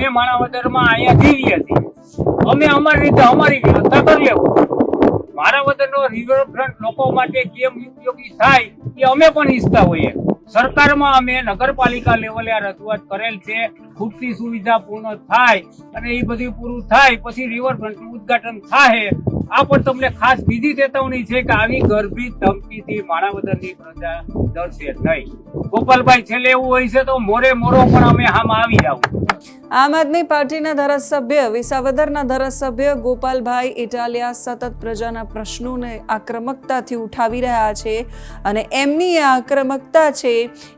અમે માણાવદરમાં અહીંયા જીવીએ છીએ. અમે અમારી રીતે અમારી વ્યવસ્થા કરી લેવું. માણાવદરનો રિવરફ્રન્ટ લોકો માટે કેમ ઉપયોગી થાય એ અમે પણ ઈચ્છતા હોઈએ. સરકારમાં અમે નગરપાલિકા લેવલે આ રજૂઆત કરેલ છે. ખૂટતી સુવિધા પૂર્ણ થાય અને એ બધું પૂરું થાય પછી રિવરફ્રન્ટનું ઉદઘાટન થાય આ પણ તમને ખાસ બીજી ચેતવણી છે કે આવી ગર્ભિત ધમકીથી માણાવદરની પ્રજા ડરશે નહીં. ગોપાલભાઈ, છેલ્લે એવું હોય છે તો મોરે મોરો પણ અમે આમાં આવી જાવ આમ આદમી પાર્ટીના ધારાસભ્ય, વિસાવદરના ધારાસભ્ય ગોપાલભાઈ ઇટાલિયા સતત પ્રજાના પ્રશ્નોને આક્રમકતાથી ઉઠાવી રહ્યા છે અને એમની આક્રમકતા છે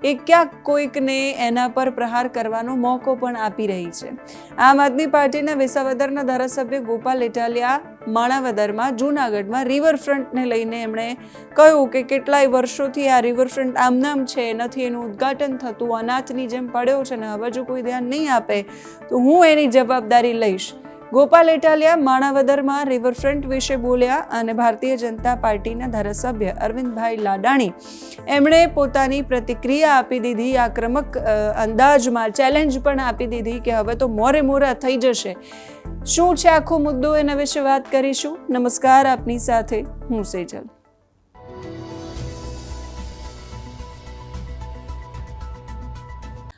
એ ક્યાંક કોઈકને એના પર પ્રહાર કરવાનો મોકો પણ આપી રહી છે. આમ આદમી પાર્ટીના વિસાવદરના ધારાસભ્ય ગોપાલ ઇટાલિયા માણાવદરમાં, જૂનાગઢમાં રિવરફ્રન્ટને લઈને એમણે કહ્યું કે કેટલાય વર્ષોથી આ રિવરફ્રન્ટ આમનામ છે નથી એનું ઉદ્ઘાટન થતું, અનાથની જેમ પડ્યો છે ને, હવે જો કોઈ ધ્યાન નહીં આપે, તો હું એની જવાબદારી લઈશ. ગોપાલ ઇટાલિયા માણાવદરમાં રિવરફ્રન્ટ વિશે બોલ્યા અને ભારતીય જનતા પાર્ટીના ધારાસભ્ય અરવિંદભાઈ લાડાણી. એમણે પોતાની પ્રતિક્રિયા આપી દીધી, આક્રમક અંદાજમાં ચેલેન્જ પણ આપી દીધી કે હવે તો મોરે મોરા થઈ જશે. શું છે આખો મુદ્દો એના વિશે વાત કરીશું? નમસ્કાર, આપની સાથે હું સેજલ.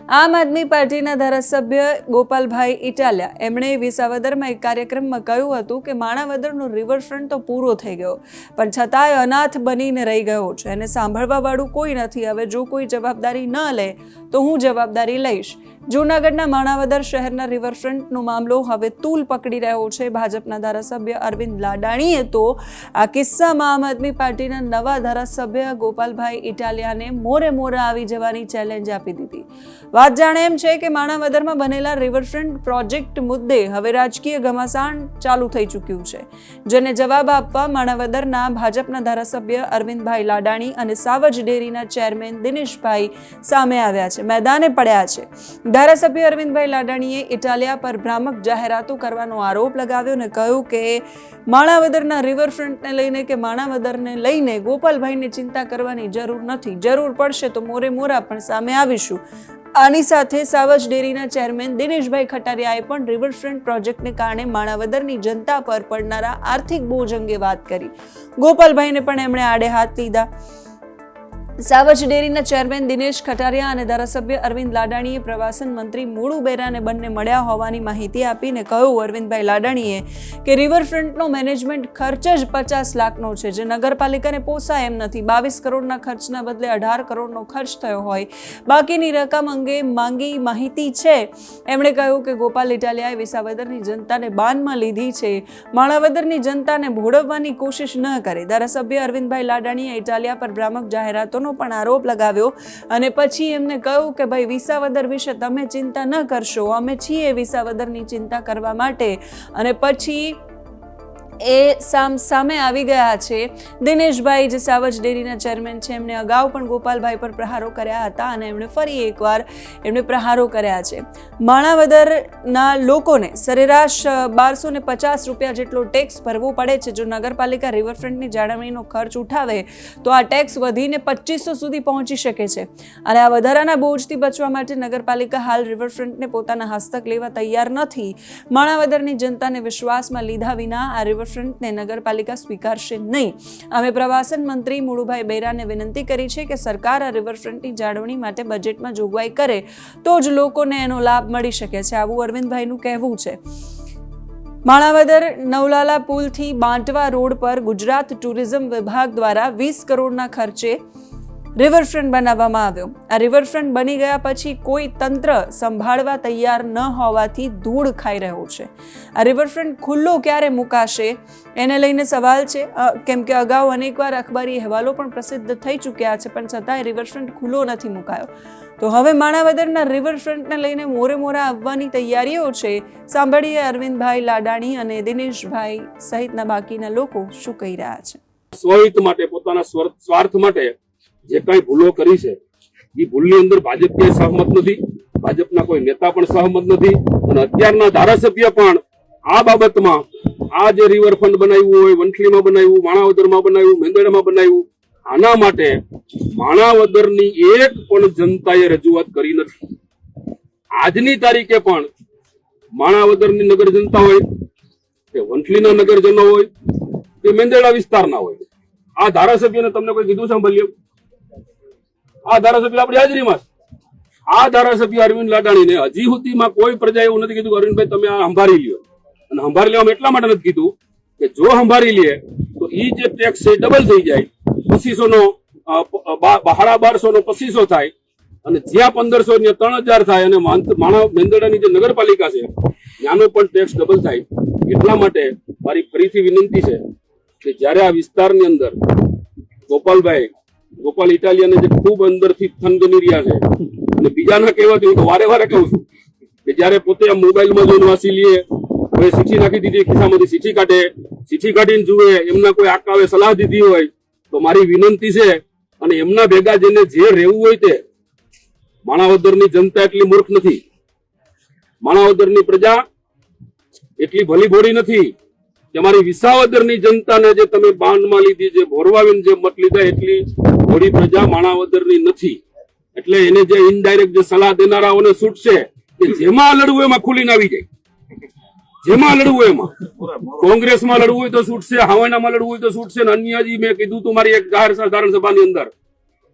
આમ આદમી પાર્ટીના ધારાસભ્ય ગોપાલભાઈ ઇટાલિયા. એમણે વિસાવદરમાં એક કાર્યક્રમમાં કહ્યું હતું કે માણાવદરનો રિવરફ્રન્ટ તો પૂરો થઈ ગયો, પણ છતાંય અનાથ બનીને રહી ગયો છે એને સાંભળવાવાળું કોઈ નથી. હવે જો કોઈ જવાબદારી ન લે, તો હું જવાબદારી લઈશ. જૂનાગઢના માણાવદર શહેરના રિવરફ્રન્ટનો મામલો હવે તૂલ પકડી રહ્યો છે. ભાજપના ધારાસભ્ય અરવિંદ લાડાણીએ તો આ કિસ્સામાં આમ આદમી પાર્ટીના નવા ધારાસભ્ય ગોપાલભાઈ ઇટાલિયાને મોરે મોરે આવી જવાની ચેલેન્જ આપી દીધી. વાત જાણે એમ છે કે માણાવદરમાં બનેલા રિવરફ્રન્ટ પ્રોજેક્ટ મુદ્દે હવે રાજકીય ઘમાસાણ ચાલુ થઈ ચૂક્યું છે. જેને જવાબ આપવા માણાવદરના ભાજપના ધારાસભ્ય અરવિંદભાઈ લાડાણી અને સાવજ ડેરીના ચેરમેન દિનેશભાઈ સામે આવ્યા છે. મેદાને પડ્યા છે. ધારાસભ્ય અરવિંદભાઈ લાડાણીએ ઇટાલિયા પર ભ્રામક જાહેરાતો કરવાનો આરોપ લગાવ્યો અને કહ્યું કે માણાવદરના રિવરફ્રન્ટને લઈને કે માણાવદરને લઈને ગોપાલભાઈને ચિંતા કરવાની જરૂર નથી. જરૂર પડશે તો મોરે મોરા પણ સામે આવીશું. આની સાથે સાવજ ડેરીના ચેરમેન દિનેશભાઈ ખટારિયાએ પણ રિવરફ્રન્ટ પ્રોજેક્ટને કારણે માણાવદરની જનતા પર પડનારા આર્થિક બોજ અંગે વાત કરી. ગોપાલભાઈને પણ એમણે આડે હાથ લીધા સાવજ ડેરીના ચેરમેન દિનેશ ખટારિયા અને ધારાસભ્ય અરવિંદ લાડાણીએ પ્રવાસન મંત્રી મૂળુ બેરાને બંને મળ્યા હોવાની માહિતી આપીને કહ્યું, અરવિંદભાઈ લાડાણીએ કે રિવરફ્રન્ટનો મેનેજમેન્ટ ખર્ચ જ પચાસ લાખનો છે, જે નગરપાલિકાને પોસાય એમ નથી. બાવીસ કરોડના ખર્ચના બદલે અઢાર કરોડનો ખર્ચ થયો હોય. બાકીની રકમ અંગે માંગી માહિતી છે. એમણે કહ્યું કે ગોપાલ ઇટાલિયાએ વિસાવદરની જનતાને બાનમાં લીધી છે. માણાવદરની જનતાને ભોળવવાની કોશિશ ન કરે. ધારાસભ્ય અરવિંદભાઈ લાડાણીએ ઇટાલિયા પર ભ્રામક જાહેરાતોનો પણ આરોપ લગાવ્યો અને પછી એમને કહ્યું કે ભાઈ, વિસાવદર વિશે તમે ચિંતા ન કરશો. અમે છીએ વિસાવદરની ચિંતા કરવા માટે. અને પછી એ સામ, સામે આવી ગયા છે. દિનેશભાઈ જે સાવજ ડેરીના ચેરમેન છે. એમણે અગાઉ પણ ગોપાલભાઈ પર પ્રહારો કર્યા હતા અને એમણે ફરી એકવાર એમણે પ્રહારો કર્યા છે. માણાવદરના લોકોને સરેરાશ બારસો ને પચાસ રૂપિયા જેટલો ટેક્સ ભરવો પડે છે. જો નગરપાલિકા રિવરફ્રન્ટની જાળવણીનો ખર્ચ ઉઠાવે, તો આ ટેક્સ વધીને પચીસો સુધી પહોંચી શકે છે. અને આ વધારાના બોજથી બચવા માટે નગરપાલિકા હાલ રિવરફ્રન્ટને પોતાના હસ્તક લેવા તૈયાર નથી. માણાવદરની જનતાને વિશ્વાસમાં લીધા વિના આ રિવરફ્રન્ટને નગરપાલિકા સ્વીકારશે નહીં. અમે પ્રવાસન મંત્રી મુળુભાઈ બૈરાને વિનંતી કરી છે કે સરકાર આ રિવરફ્રન્ટની જાળવણી માટે બજેટમાં જોગવાઈ કરે તો જ લોકોને એનો લાભ મળી શકે છે. આવું અરવિંદભાઈનું કહેવું છે. માણાવદર નવલાલા પુલથી બાંટવા રોડ પર ગુજરાત ટુરિઝમ વિભાગ દ્વારા વીસ કરોડના ખર્ચે રિવરફ્રન્ટ બનાવવામાં આવ્યો. આ રિવરફ્રન્ટ બની ગયા પછી કોઈ તંત્ર સંભાળવા તૈયાર ન હોવાથી ધૂળ ખાઈ રહ્યો છે. આ રિવરફ્રન્ટ ખુલ્લો ક્યારે મુકાશે? એને લઈને સવાલ છે. કેમ કે અગાઉ અનેકવાર અખબારી અહેવાલો પણ પ્રસિદ્ધ થઈ ચૂક્યા છે, પણ છતાંય રિવરફ્રન્ટ ખુલ્લો નથી મુકાયો. તો હવે માણાવદરના રિવરફ્રન્ટને લઈને મોરે મોરા આવવાની તૈયારીઓ છે. સાંભળીએ અરવિંદભાઈ લાડાણી અને દિનેશભાઈ સહિતના બાકીના લોકો શું કહી રહ્યા છે. સ્વહિત માટે, પોતાના સ્વાર્થ માટે જે કઈ ભૂલો કરી છે, એ ભૂલની અંદર ભાજપ ક્યાંય સહમત નથી. ભાજપના કોઈ નેતા પણ સહમત નથી. અને અત્યારના ધારાસભ્ય પણ આ બાબતમાં, આ જે રિવરફ્રન્ટ બનાવ્યું હોય, વંથલીમાં બનાવ્યું, માણાવદરમાં બનાવ્યું મેંદરડામાં બનાવ્યું, આના માટે માણાવદરની એક પણ જનતાએ રજૂઆત કરી નથી. આજની તારીખે પણ માણાવદરની નગર જનતા હોય, કે વંથલીના નગરજનો હોય, કે મેંદેડા વિસ્તારના હોય. આ ધારાસભ્યને તમને કોઈ કીધું સાંભળ્યું? આ ધારાસભ્ય આપણી હાજરીમાં આ ધારાસભ્ય અરવિંદ લાડાણીને હજી સુધીમાં કોઈ પ્રજા એવું નથી કીધું અરવિંદભાઈ તમે આ સંભાળી લ્યો. અને સંભાળી લેવામાં એટલા માટે નથી કીધું કે જો સંભાળી લે, તો એ જે ટેક્સ છે ડબલ થઈ જાય. પચીસો નો બહાડા બારસો નો પચીસો થાય અને જ્યાં પંદરસો ને ત્રણ હજાર થાય અને માણા મેંદરડાની જે નગરપાલિકા છે, ત્યાંનો પણ ટેક્સ ડબલ થાય. એટલા માટે મારી ફરીથી વિનંતી છે કે જ્યારે આ વિસ્તારની અંદર ગોપાલભાઈ ગોપાલ ઇટાલિયાને જે ખૂબ અંદરથી થનગની રહ્યા છે, અને બીજાના કહેવાથી હું તો વારે વારે કહું છું કે જ્યારે પોતે આ મોબાઈલમાં જોઈને વાંચી લઈએ હવે સીઠી નાખી દીધી ખિસ્સામાંથી સીઠી કાઢે સીઠી કાઢીને જુએ, એમના કોઈ આકાવે સલાહ દીધી હોય, તો મારી વિનંતી છે, અને એમના ભેગા જેને જે રહેવું હોય તે, માણાવદરની જનતા એટલી મૂર્ખ નથી. માણાવદરની પ્રજા એટલી ભલી ભોળી નથી. કે અમારી વિસાવદરની જનતાને જે તમે બાંધમાં લીધી, જે ભોરવાવીને જે મત લીધા, એટલી થોડી પ્રજા માણાવદરની નથી. એટલે એને જે ઇનડાયરેક્ટ જે સલાહ દેનારાઓને છૂટશે, કે જેમાં લડવું એમાં ખુલીને આવી જાય. જેમાં લડવું એમાં. કોંગ્રેસમાં લડવું હોય તો છૂટશે હવાનામાં લડવું હોય તો છૂટશે અને અન્ય જે મેં કીધું તું મારી એક જાહેર સાધારણ સભાની અંદર.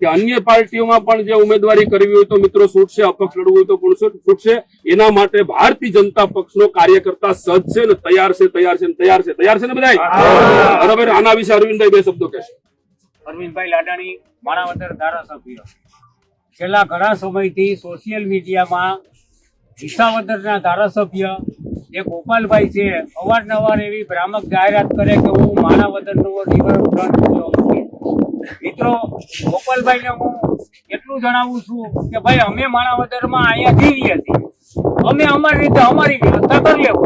કે અન્ય પાર્ટીઓમાં પણ જે ઉમેદવારી કરવી હોય તો મિત્રો છૂટશે, અપક્ષ લડવું હોય તો પણ છૂટશે. એના માટે ભારતીય જનતા પક્ષનો કાર્યકર્તા સજ્જ છે ને તૈયાર છે તૈયાર છે તૈયાર છે. તૈયાર છે ને બધા બરાબર? આના વિશે અરવિંદભાઈ બે શબ્દો કહેશે. અરવિંદભાઈ લાડાણી, માણાવદર ધારાસભ્ય. છેલ્લા ઘણા સમયથી સોશિયલ મીડિયામાં વિસાવદરના ધારાસભ્ય જે ગોપાલભાઈ છે, અવારનવાર એવી ભ્રામક જાહેરાત કરે કે હું માણાવદરનો છું. મિત્રો, ગોપાલભાઈને હું એટલું જણાવું છું કે ભાઈ, અમે માણાવદરમાં અહીંયા જીવીએ છીએ. અમે અમારી રીતે અમારી વ્યવસ્થા કરી લેવું.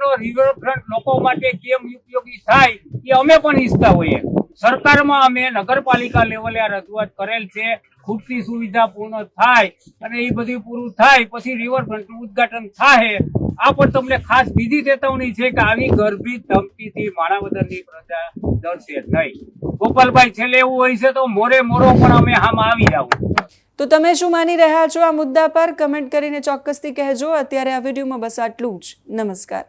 વતનનો રિવરફ્રન્ટ લોકો માટે કેમ ઉપયોગી થાય એ અમે પણ ઈચ્છતા હોઈએ. સરકારમાં અમે નગરપાલિકા લેવલે આ રજૂઆત કરેલ છે. ખૂટતી સુવિધા પૂર્ણ થાય અને એ બધું પૂરું થાય પછી રિવરફ્રન્ટનું ઉદ્ઘાટન થાય આ પણ તમને ખાસ બીજી ચેતવણી છે કે આવી ગરબી ધમકીથી માણાવદરની પ્રજા ડરશે નહીં. ગોપાલભાઈ, છેલ્લે એવું હોય છે તો મોરે મોરો પણ અમે આમ આવી જાવ તો તમે શું માની રહ્યા છો આ મુદ્દા પર? કમેન્ટ કરીને ચોક્કસથી કહેજો. અત્યારે આ વિડીયોમાં બસ આટલું જ. નમસ્કાર.